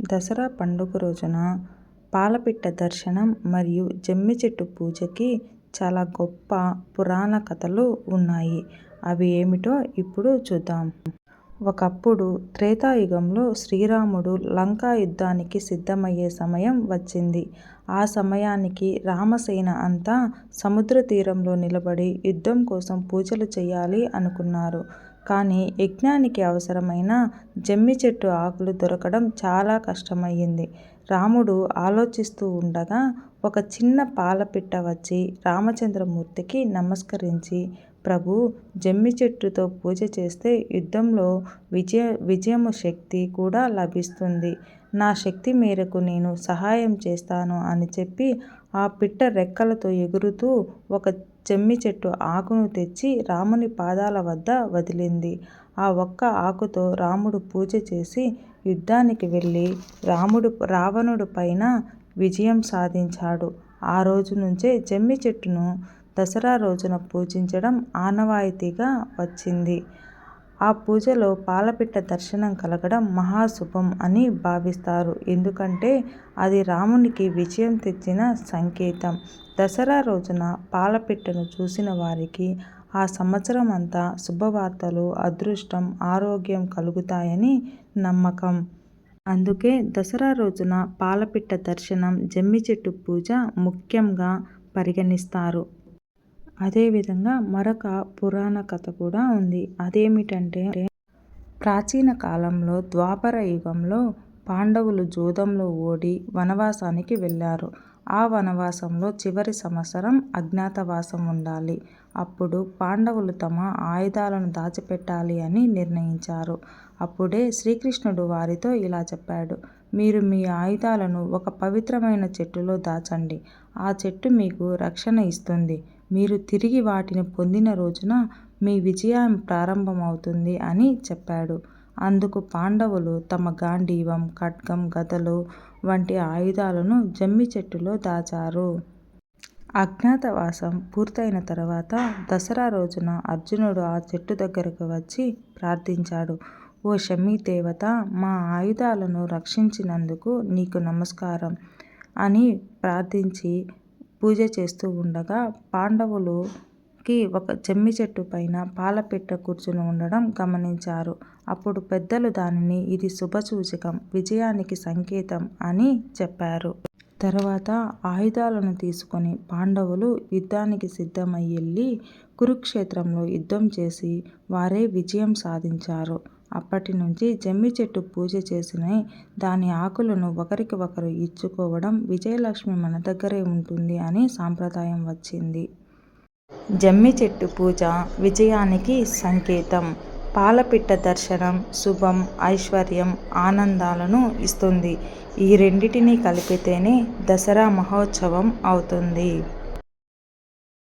దసరా పండుగ రోజున పాలపిట్ట దర్శనం మరియు జమ్మి చెట్టు పూజకి చాలా గొప్ప పురాణ కథలు ఉన్నాయి. అవి ఏమిటో ఇప్పుడు చూద్దాం. ఒకప్పుడు త్రేతాయుగంలో శ్రీరాముడు లంకా యుద్ధానికి సిద్ధమయ్యే సమయం వచ్చింది. ఆ సమయానికి రామసేన అంతా సముద్ర తీరంలో నిలబడి యుద్ధం కోసం పూజలు చేయాలి అనుకున్నారు. కానీ యజ్ఞానికి అవసరమైన జమ్మి చెట్టు ఆకులు దొరకడం చాలా కష్టమయ్యింది రాముడు ఆలోచిస్తూ ఉండగా ఒక చిన్న పాలపిట్ట వచ్చి రామచంద్రమూర్తికి నమస్కరించి ప్రభూ! జమ్మి చెట్టుతో పూజ చేస్తే యుద్ధంలో విజయ విజయము శక్తి కూడా లభిస్తుంది. నా శక్తి మేరకు నేను సహాయం చేస్తాను అని చెప్పి ఆ పిట్ట రెక్కలతో ఎగురుతూ ఒక జమ్మిచెట్టు ఆకును తెచ్చి రాముని పాదాల వద్ద వదిలింది. ఆ ఒక్క ఆకుతో రాముడు పూజ చేసి యుద్ధానికి వెళ్ళి రాముడు రావణుడు పైన విజయం సాధించాడు. ఆ రోజు నుంచే జమ్మి చెట్టును దసరా రోజున పూజించడం ఆనవాయితీగా వచ్చింది. ఆ పూజలో పాలపిట్ట దర్శనం కలగడం మహాశుభం అని భావిస్తారు. ఎందుకంటే అది రామునికి విజయం తెచ్చిన సంకేతం. దసరా రోజున పాలపిట్టను చూసిన వారికి ఆ సంవత్సరం అంతా శుభవార్తలు, అదృష్టం, ఆరోగ్యం కలుగుతాయని నమ్మకం. అందుకే దసరా రోజున పాలపిట్ట దర్శనం, జమ్మి చెట్టు పూజ ముఖ్యంగా పరిగణిస్తారు. అదేవిధంగా మరొక పురాణ కథ కూడా ఉంది. అదేమిటంటే ప్రాచీన కాలంలో ద్వాపర యుగంలో పాండవులు జూదంలో ఓడి వనవాసానికి వెళ్ళారు. ఆ వనవాసంలో చివరి సంవత్సరం అజ్ఞాతవాసం ఉండాలి. అప్పుడు పాండవులు తమ ఆయుధాలను దాచిపెట్టాలి అని నిర్ణయించారు. అప్పుడే శ్రీకృష్ణుడు వారితో ఇలా చెప్పాడు. మీరు మీ ఆయుధాలను ఒక పవిత్రమైన చెట్టులో దాచండి. ఆ చెట్టు మీకు రక్షణ ఇస్తుంది. మీరు తిరిగి వాటిని పొందిన రోజున మీ విజయం ప్రారంభమవుతుంది అని చెప్పాడు. అందుకు పాండవులు తమ గాండీవం, ఖడ్గం, గదలు వంటి ఆయుధాలను జమ్మి చెట్టులో దాచారు. అజ్ఞాతవాసం పూర్తయిన తర్వాత దసరా రోజున అర్జునుడు ఆ చెట్టు దగ్గరకు వచ్చి ప్రార్థించాడు. ఓ శమీదేవతా! మా ఆయుధాలను రక్షించినందుకు నీకు నమస్కారం అని ప్రార్థించి పూజ చేస్తూ ఉండగా పాండవులుకి ఒక జమ్మి చెట్టు పైన పాలపిట్ట కూర్చుని ఉండడం గమనించారు. అప్పుడు పెద్దలు దానిని ఇది శుభసూచకం, విజయానికి సంకేతం అని చెప్పారు. తర్వాత ఆయుధాలను తీసుకొని పాండవులు యుద్ధానికి సిద్ధమై కురుక్షేత్రంలో యుద్ధం చేసి వారే విజయం సాధించారు. అప్పటి నుంచి జమ్మి చెట్టు పూజ చేసిన దాని ఆకులను ఒకరికి ఒకరు ఇచ్చుకోవడం, విజయలక్ష్మి మన దగ్గరే ఉంటుంది అనే సాంప్రదాయం వచ్చింది. జమ్మి చెట్టు పూజ విజయానికి సంకేతం. పాలపిట్ట దర్శనం శుభం, ఐశ్వర్యం, ఆనందాలను ఇస్తుంది. ఈ రెండింటినీ కలిపితేనే దసరా మహోత్సవం అవుతుంది.